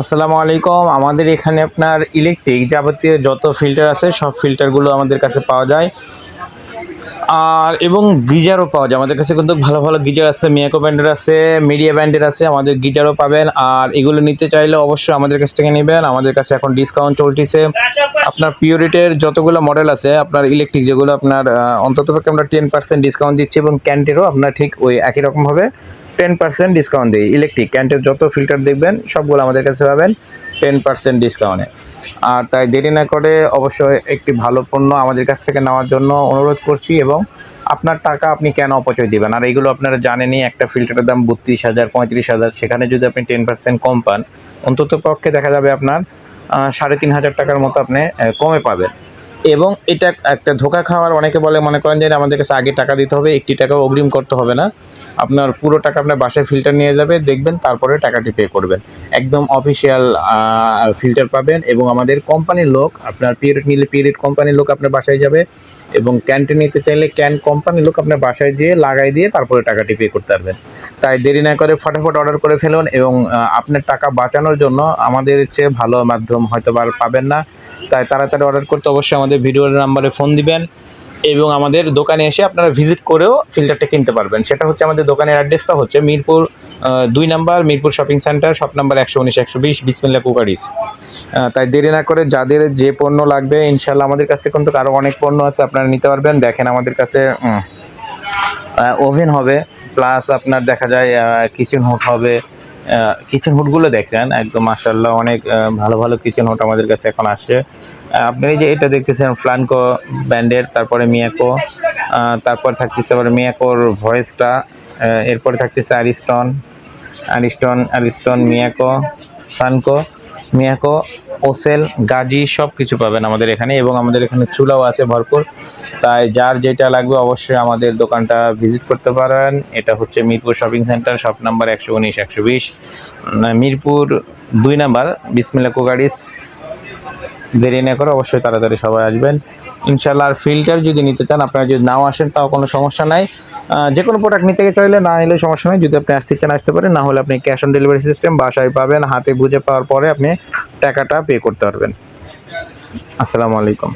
আসসালামু আলাইকুম। আমাদের এখানে আপনার ইলেকট্রিক যাবতীয় যত ফিল্টার আছে, সব ফিল্টারগুলো আমাদের কাছে পাওয়া যায়। আর এবং গিজারও পাওয়া যায়। আমাদের কাছে কিন্তু ভালো ভালো গিজার আছে, মিয়াকো ব্র্যান্ডের আছে, মিডিয়া ব্র্যান্ডের আছে, আমাদের গিজারও পাবেন। আর এগুলো নিতে চাইলে অবশ্যই আমাদের কাছ থেকে নেবেন। আমাদের কাছে এখন ডিসকাউন্ট চলতেছে। আপনার পিওরিটের যতগুলো মডেল আছে, আপনার ইলেকট্রিক যেগুলো আপনার অন্তত আমরা টেন পার্সেন্ট ডিসকাউন্ট দিচ্ছি এবং ক্যান্টেরও আপনার ঠিক ওই একই রকমভাবে টেন পার্সেন্ট ডিসকাউন্ট দিই। ইলেকট্রিক ক্যান্টের যত ফিল্টার দেখবেন, সবগুলো আমাদের কাছে পাবেন টেন পার্সেন্ট ডিসকাউন্টে আর তাই দেরি না করে অবশ্যই একটি ভালো পণ্য আমাদের কাছ থেকে নেওয়ার জন্য অনুরোধ করছি এবং আপনার টাকা আপনি কেন অপচয় দেবেন? আর এগুলো আপনারা জানেনই, একটা ফিল্টারের দাম বত্রিশ হাজার, পঁয়ত্রিশ হাজার, সেখানে যদি আপনি টেন পার্সেন্ট কম পান অন্তত পক্ষে দেখা যাবে আপনার সাড়ে তিন হাজার টাকার মতো আপনি কমে পাবেন। এবং এটা একটা ধোকা খাওয়ার, অনেকে বলে, মনে করেন যে আমাদের কাছে আগে টাকা দিতে হবে, একটি টাকা অগ্রিম করতে হবে না। আপনার পুরো টাকা আপনার বাসায় ফিল্টার নিয়ে যাবে, দেখবেন তারপরে টাকাটি পে করবেন। একদম অফিসিয়াল ফিল্টার পাবেন এবং আমাদের কোম্পানির লোক, আপনার পিরিয়ড নিলে পিরিয়ড কোম্পানির লোক আপনার বাসায় যাবে এবং ক্যানটি নিতে চাইলে ক্যান কোম্পানির লোক আপনার বাসায় যেয়ে লাগাই দিয়ে তারপরে টাকাটি পে করতে পারবেন। তাই দেরি না করে ফটাফট অর্ডার করে ফেলুন এবং আপনার টাকা বাঁচানোর জন্য আমাদের চেয়ে ভালো মাধ্যম হয়তো আর পাবেন না। তাই তাড়াতাড়ি অর্ডার করতে অবশ্যই আমাদের ভিডিওর নাম্বারে ফোন দিবেন এবং আমাদের দোকানে এসে আপনারা ভিজিট করেও ফিল্টারটা কিনতে পারবেন। সেটা হচ্ছে আমাদের দোকানের অ্যাড্রেসটা হচ্ছে মিরপুর দুই number Mirpur shopping centre, shop number একশো উনিশ, একশো বিশ, বিসমিল্লা কুকারিস। তাই দেরি না করে যাদের যে পণ্য লাগবে ইনশাল্লাহ আমাদের কাছে কিন্তু আরও অনেক পণ্য আছে, আপনারা নিতে পারবেন। দেখেন আমাদের কাছে ওভেন হবে, প্লাস আপনার দেখা যায় কিচেন হুড হবে কিচেন হুডগুলো দেখেন, একদম মাসাল্লাহ অনেক ভালো ভালো কিচেন হুড আমাদের কাছে এখন আসছে। আপনি যে এটা দেখতেছেন ফ্লানকো ব্যান্ডের তারপরে মিয়াকো তারপর থাকতেছে আবার মিয়াকোর ভয়েসটা এরপরে থাকতেছে আরিস্টন আরিস্টন আরিস্টন মিয়াকো ফ্লানকো মিয়াকো, ওসেল, গাজি সব কিছু পাবেন আমাদের এখানে এবং আমাদের এখানে চুলাও আছে ভরপুর। তাই যার যেটা লাগবে অবশ্যই আমাদের দোকানটা ভিজিট করতে পারেন। এটা হচ্ছে Mirpur shopping centre, shop number একশো উনিশ, একশো বিশ। মিরপুর দুই নাম্বার, বিসমিল্লা কোগারিস দেরি না করে অবশ্যই তাড়াতাড়ি সবাই আসবেন। ইনশাল্লাহ আর ফিল্টার যদি নিতে চান, আপনারা যদি নাও আসেন, তাও কোনো সমস্যা নাই। যে কোনো প্রোডাক্ট নিতে চাইলে না এলে সমস্যা নেই। যদি আপনি আসতে চান, আসতে পারেন। না হলে আপনি ক্যাশ অন ডেলিভারি সিস্টেম বাসায় পাবেন, হাতে বুঝে পাওয়ার পরে আপনি টাকাটা পে করতে পারবেন। আসসালামু আলাইকুম।